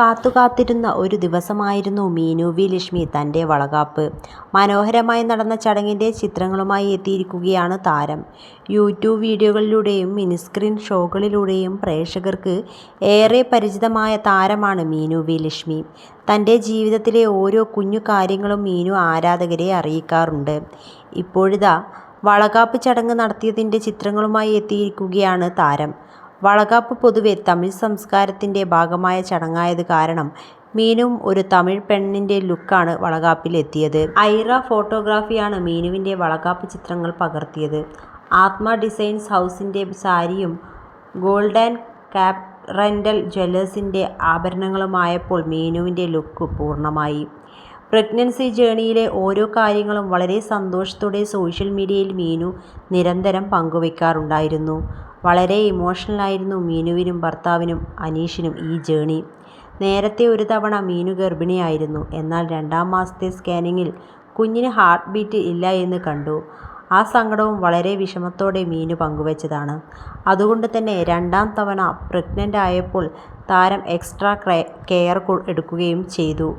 കാത്തുകാത്തിരുന്ന ഒരു ദിവസമായിരുന്നു മീനു വി ലക്ഷ്മി തന്റെ വളകാപ്പ്. മനോഹരമായി നടന്ന ചടങ്ങിന്റെ ചിത്രങ്ങളുമായി എത്തിയിരിക്കുകയാണ് താരം. യൂട്യൂബ് വീഡിയോകളിലൂടെയും മിനിസ്ക്രീൻ ഷോകളിലൂടെയും പ്രേക്ഷകർക്ക് ഏറെ പരിചിതമായ താരമാണ് മീനു വി ലക്ഷ്മി. തന്റെ ജീവിതത്തിലെ ഓരോ കുഞ്ഞു കാര്യങ്ങളും മീനു ആരാധകരെ അറിയിക്കാറുണ്ട്. ഇപ്പോഴിതാ വളകാപ്പ് ചടങ്ങ് നടത്തിയതിന്റെ ചിത്രങ്ങളുമായി എത്തിയിരിക്കുകയാണ് താരം. വളകാപ്പ് പൊതുവെ തമിഴ് സംസ്കാരത്തിന്റെ ഭാഗമായ ചടങ്ങായത് കാരണം മീനുവും ഒരു തമിഴ് പെണ്ണിന്റെ ലുക്കാണ് വളകാപ്പിലെത്തിയത് ഐറ ഫോട്ടോഗ്രാഫിയാണ് മീനുവിന്റെ വളകാപ്പ് ചിത്രങ്ങൾ പകർത്തിയത്. ആത്മ ഡിസൈൻസ് ഹൗസിന്റെ സാരിയും ഗോൾഡ് ആൻഡ് ക്യാപ് റെന്റൽ ജ്വല്ലേഴ്സിന്റെ ആഭരണങ്ങളുമായപ്പോൾ മീനുവിന്റെ ലുക്ക് പൂർണമായി. പ്രഗ്നൻസി ജേണിയിലെ ഓരോ കാര്യങ്ങളും വളരെ സന്തോഷത്തോടെ സോഷ്യൽ മീഡിയയിൽ മീനു നിരന്തരം പങ്കുവെക്കാറുണ്ടായിരുന്നു. വളരെ ഇമോഷണലായിരുന്നു മീനുവിനും ഭർത്താവിനും അനീഷിനും ഈ ജേണി. നേരത്തെ ഒരു തവണ മീനു ഗർഭിണിയായിരുന്നു. എന്നാൽ രണ്ടാം മാസത്തെ സ്കാനിങ്ങിൽ കുഞ്ഞിന് ഹാർട്ട് ബീറ്റ് ഇല്ല എന്ന് കണ്ടു. ആ സങ്കടവും വളരെ വിഷമത്തോടെ മീനു പങ്കുവച്ചതാണ്. അതുകൊണ്ട് തന്നെ രണ്ടാം തവണ പ്രഗ്നന്റ് ആയപ്പോൾ താരം എക്സ്ട്രാ കെയർ എടുക്കുകയും ചെയ്തു.